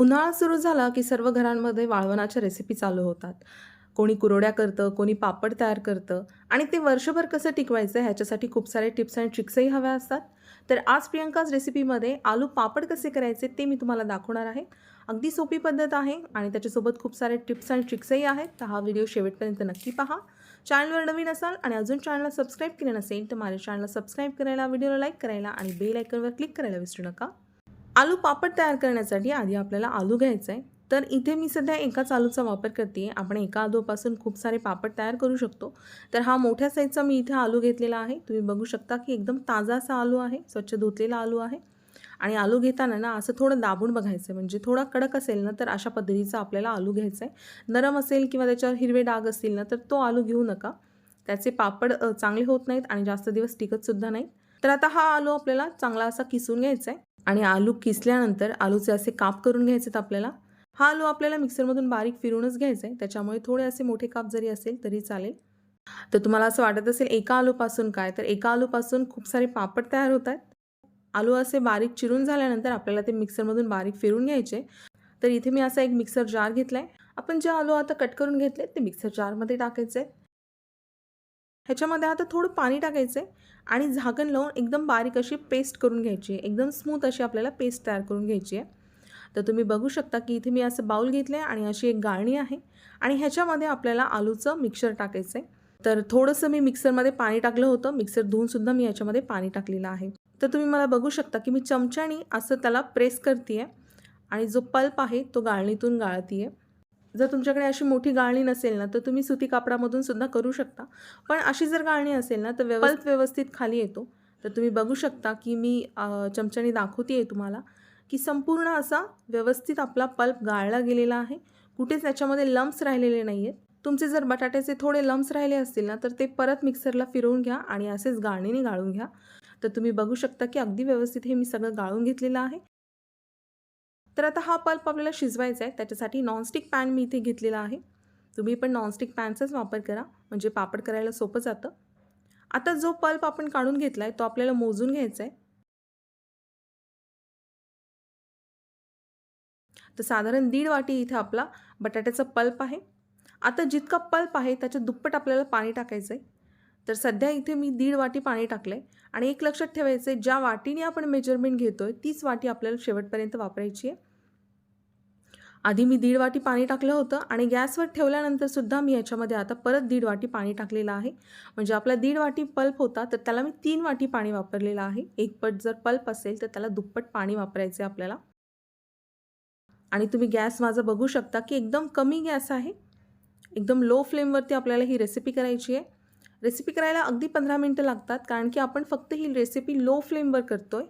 उन्हाळा सुरू झाला की सर्व घरांमध्ये वाळवणाच्या रेसिपी चालू होतात. कोणी कुरवड्या करतं कोणी पापड तयार करतं. आणि ते वर्षभर कसं टिकवायचं ह्याच्यासाठी खूप सारे टिप्स अँड ट्रिक्सही हव्या असतात. तर आज प्रियंकाज रेसिपीमध्ये आलू पापड कसे करायचे ते मी तुम्हाला दाखवणार आहे. अगदी सोपी पद्धत आहे आणि त्याच्यासोबत खूप सारे टिप्स अँड ट्रिक्सही आहेत. तर हा व्हिडिओ शेवटपर्यंत नक्की पहा. चॅनलवर नवीन असाल आणि अजून चॅनलला सबस्क्राईब केलं नसेल तर माझ्या चॅनलला सबस्क्राईब करायला व्हिडिओला लाईक करायला आणि बेल आयकनवर क्लिक करायला विसरू नका. आलू पापड तयार करण्यासाठी आधी आपल्याला आलू घ्यायचं आहे तर इथे मी सध्या एकाच आलूचा वापर करते आपण एका आलूपासून खूप सारे पापड तयार करू शकतो. तर हा मोठ्या साईजचा मी इथे आलू घेतलेला आहे. तुम्ही बघू शकता की एकदम ताजा असा आलू आहे. स्वच्छ धुतलेला आलू आहे. आणि आलू घेताना ना असं थोडं दाबून बघायचं आहे म्हणजे थोडा कडक असेल ना तर अशा पद्धतीचा आपल्याला आलू घ्यायचा आहे नरम असेल किंवा त्याच्यावर हिरवे डाग असतील ना तर तो आलू घेऊ नका. त्याचे पापड चांगले होत नाहीत आणि जास्त दिवस टिकतसुद्धा नाहीत. तर आता हा आलू आपल्याला चांगला असा किसून घ्यायचा आहे आणि आलू किसल्यानंतर आलूचे असे काप करून घ्यायचे आहेत आपल्याला. हा आलू आपल्याला मिक्सरमधून बारीक फिरूनच घ्यायचा आहे त्याच्यामुळे थोडे असे मोठे काप जरी असेल तरी चालेल. तर तुम्हाला असं वाटत असेल एका आलूपासून काय? तर एका आलूपासून खूप सारे पापड तयार होत आहेत. आलू असे बारीक चिरून झाल्यानंतर आपल्याला ते मिक्सरमधून बारीक फिरून घ्यायचे. तर इथे मी असा एक मिक्सर जार घेतला आहे आपण जे आलू आता कट करून घेतले ते मिक्सर जारमध्ये टाकायचे ह्याच्यामध्ये आता थोडं पाणी टाकायचं आहे आणि झाकण लावून एकदम बारीक अशी पेस्ट करून घ्यायची आहे. एकदम स्मूथ अशी आपल्याला पेस्ट तयार करून घ्यायची आहे. तर तुम्ही बघू शकता की इथे मी असं बाऊल घेतलं आहे आणि अशी एक गाळणी आहे. आणि ह्याच्यामध्ये आपल्याला आलूचं मिक्सर टाकायचं आहे तर थोडंसं मी मिक्सरमध्ये पाणी टाकलं होतं. मिक्सर धुवूनसुद्धा मी याच्यामध्ये पाणी टाकलेलं आहे. तर तुम्ही मला बघू शकता की मी चमच्याने असं त्याला प्रेस करते आहे आणि जो पल्प आहे तो गाळणीतून गाळती आहे जर तुमच्याकडे अशी मोठी गाळणी नसेल ना तर तुम्ही सुती कापडामधून सुद्धा करू शकता. पण अशी जर गाळणी असेल ना तर व्यवस्थित व्यवस्थित खाली येतो. तर तुम्ही बघू शकता की मी चमच्याने दाखवते आहे तुम्हाला की संपूर्ण असा व्यवस्थित आपला पल्प गाळला गेलेला आहे. कुठेच त्याच्यामध्ये लम्स राहिलेले नाही आहेत तुमचे जर बटाट्याचे थोडे लम्स राहिले असतील ना तर ते परत मिक्सरला फिरवून घ्या आणि असेच गाळणीने गाळून घ्या. तर तुम्ही बघू शकता की अगदी व्यवस्थित हे मी सगळं गाळून घेतलेलं आहे. तर आता हा पल्प आपल्याला शिजवायचा आहे. त्याच्यासाठी नॉनस्टिक पॅन मी इथे घेतलेला आहे. तुम्ही पण नॉनस्टिक पॅनचाच वापर करा. म्हणजे पापड करायला सोपं जातं. आता जो पल्प आपण काढून घेतला आहे तो आपल्याला मोजून घ्यायचा आहे. तर साधारण दीड वाटी इथे आपला बटाट्याचा पल्प आहे. आता जितका पल्प आहे त्याच्या दुप्पट आपल्याला पाणी टाकायचं आहे तर सध्या इथे मी दीड वाटी पाणी टाकलं आहे आणि एक लक्षात ठेवायचं आहे ज्या वाटीने आपण मेजरमेंट घेतो आहे तीच वाटी आपल्याला शेवटपर्यंत वापरायची आहे. आधी मी दीड वाटी पाणी टाकलं होतं आणि गॅसवर ठेवल्यानंतर सुद्धा मी याच्यामध्ये आता परत दीड वाटी पाणी टाकलेलं आहे. म्हणजे आपला दीड वाटी पल्प होता तर त्याला मी तीन वाटी पाणी वापरलेलं आहे. एक पट जर पल्प असेल तर त्याला दुप्पट पाणी वापरायचं आहे आपल्याला. आणि तुम्ही गॅस माझा बघू शकता की एकदम कमी गॅस आहे. एकदम लो फ्लेमवरती आपल्याला ही रेसिपी करायची आहे. रेसिपी करायला अगदी पंधरा मिनटं लागतात कारण की आपण फक्त ही रेसिपी लो फ्लेमवर करतो आहे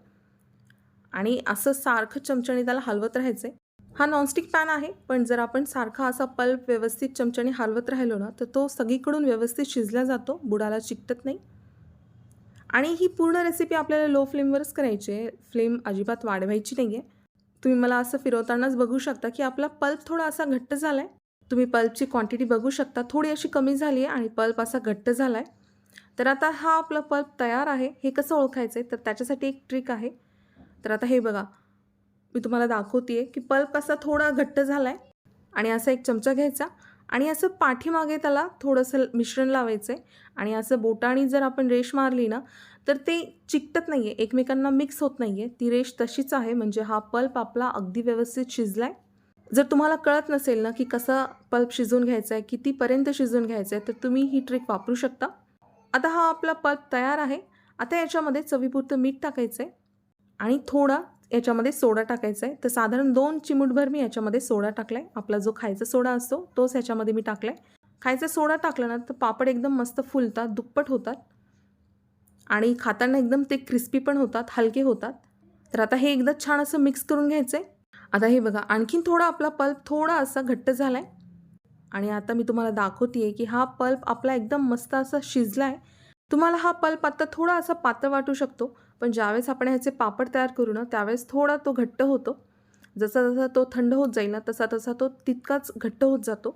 आणि असं सारखं चमच्याने त्याला हलवत राहायचं आहे हा नॉनस्टिक पॅन आहे पण जर आपण सारखा असा पल्प व्यवस्थित चमच्याने हलवत राहिलो ना तर तो सगळीकडून व्यवस्थित शिजला जातो बुडाला चिकटत नाही. आणि ही पूर्ण रेसिपी आपल्याला लो फ्लेमवरच करायची आहे. फ्लेम अजिबात वाढवायची नाही आहे तुम्ही मला असं फिरवतानाच बघू शकता की आपला पल्प थोडा असा घट्ट झाला आहे तुम्ही पल्पची क्वांटिटी बघू शकता. थोडी अशी कमी झाली आहे आणि पल्प असा घट्ट झाला आहे तर आता हा आपला पल्प तयार आहे. हे कसं ओळखायचं आहे तर त्याच्यासाठी एक ट्रिक आहे. तर आता हे बघा. मी तुम्हाला दाखवते आहे की पल्प असा थोडा घट्ट झाला आहे आणि असा एक चमचा घ्यायचा आणि असं पाठीमागे त्याला थोडंसं मिश्रण लावायचं आहे आणि असं बोटाने जर आपण रेश मारली ना तर ते चिकटत नाही आहे एकमेकांना मिक्स होत नाही आहे ती रेश तशीच आहे. म्हणजे हा पल्प आपला अगदी व्यवस्थित शिजला आहे जर तुम्हाला कळत नसेल ना की कसा पल्प शिजवून घ्यायचा आहे कितीपर्यंत शिजवून घ्यायचं आहे तर तुम्ही ही ट्रिक वापरू शकता. आता हा आपला पल्प तयार आहे. आता याच्यामध्ये चवीपुरतं मीठ टाकायचं आहे आणि थोडा याच्यामध्ये सोडा टाकायचा आहे तर साधारण दोन चिमूटभर मी याच्यामध्ये सोडा टाकला आहे आपला जो खायचा सोडा असतो तोच ह्याच्यामध्ये मी टाकला आहे खायचा सोडा टाकला ना तर पापड एकदम मस्त फुलतात दुप्पट होतात. आणि खाताना एकदम ते क्रिस्पी पण होतात हलके होतात. तर आता हे एकदा छान असं मिक्स करून घ्यायचं आहे आता हे बघा आणखीन थोडा आपला पल्प थोडा असा घट्ट झाला आहे आणि आता मी तुम्हाला दाखवते आहे की हा पल्प आपला एकदम मस्त असा शिजला आहे तुम्हाला हा पल्प आता थोडा असा पातळ वाटू शकतो पण ज्यावेळेस आपण ह्याचे पापड तयार करू ना त्यावेळेस थोडा तो घट्ट होतो. जसा जसा तो थंड होत जाईल ना तसा तसा तो तितकाच घट्ट होत जातो.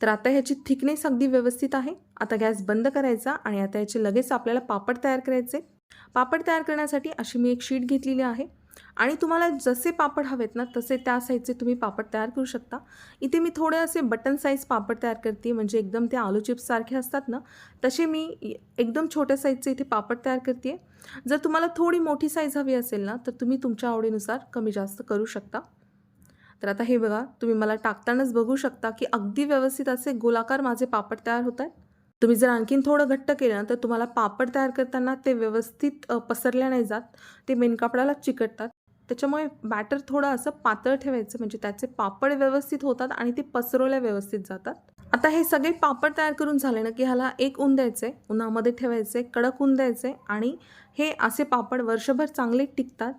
तर आता ह्याची थिकनेस अगदी व्यवस्थित आहे. आता गॅस बंद करायचा आणि आता ह्याचे लगेच आपल्याला पापड तयार करायचे. पापड तयार करण्यासाठी अशी मी एक शीट घेतलेली आहे. आणि तुम्हाला जसे पापड हवेत ना तसे त्या साईजचे तुम्ही पापड तयार करू शकता. इथे मी थोडे असे बटन साईज पापड तयार करते म्हणजे एकदम ते आलू चिप्ससारखे असतात ना तसे मी एकदम छोट्या साईजचे इथे पापड तयार करते. जर तुम्हाला थोडी मोठी साईज हवी असेल ना तर तुम्ही तुमच्या आवडीनुसार कमी जास्त करू शकता. तर आता हे बघा तुम्ही मला टाकतानाच बघू शकता की अगदी व्यवस्थित असे गोलाकार माझे पापड तयार होत आहेत. तुम्ही जर आणखीन थोडं घट्ट केलं ना तर तुम्हाला पापड तयार करताना ते व्यवस्थित पसरल्या नाही जात. ते मेनकापडाला चिकटतात. त्याच्यामुळे बॅटर थोडं असं पातळ ठेवायचं म्हणजे त्याचे पापड व्यवस्थित होतात आणि ते पसरवल्या व्यवस्थित जातात. आता हे सगळे पापड तयार करून झाले ना की ह्याला एक ऊन द्यायचं आहे उन्हामध्ये ठेवायचं आहे कडक ऊन द्यायचं आहे आणि हे असे पापड वर्षभर चांगले टिकतात.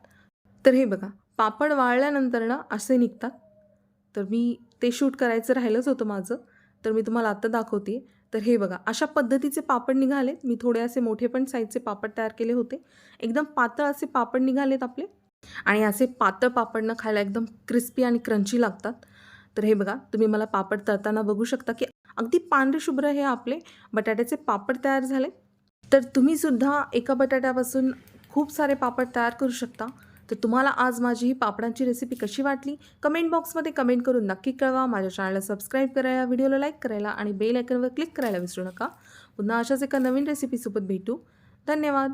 तर हे बघा पापड वाळल्यानंतर ना असे निघतात. तर मी ते शूट करायचं राहिलंच होतं माझं. तर मी तुम्हाला आत्ता दाखवते. तर हे बघा अशा पद्धतीचे पापड निघालेत. मी थोडे असे मोठे पण साईजचे पापड तयार केले होते. एकदम पातळ असे पापड निघालेत आपले. आणि असे पातळ पापडनं खायला एकदम क्रिस्पी आणि क्रंची लागतात. तर हे बघा तुम्ही मला पापड तळताना बघू शकता की अगदी पांढरेशुभ्र हे आपले बटाट्याचे पापड तयार झाले तर तुम्ही सुद्धा एका बटाट्यापासून खूप सारे पापड तयार करू शकता. तर तुम्हाला आज माझी ही पापडांची रेसिपी कशी वाटली? कमेंट बॉक्समध्ये कमेंट करून नक्की कळवा. माझ्या चॅनलला सबस्क्राईब करायला व्हिडिओला लाईक करायला आणि बेल आयकनवर क्लिक करायला विसरू नका. पुन्हा अशाच एका नवीन रेसिपीसोबत भेटू. धन्यवाद.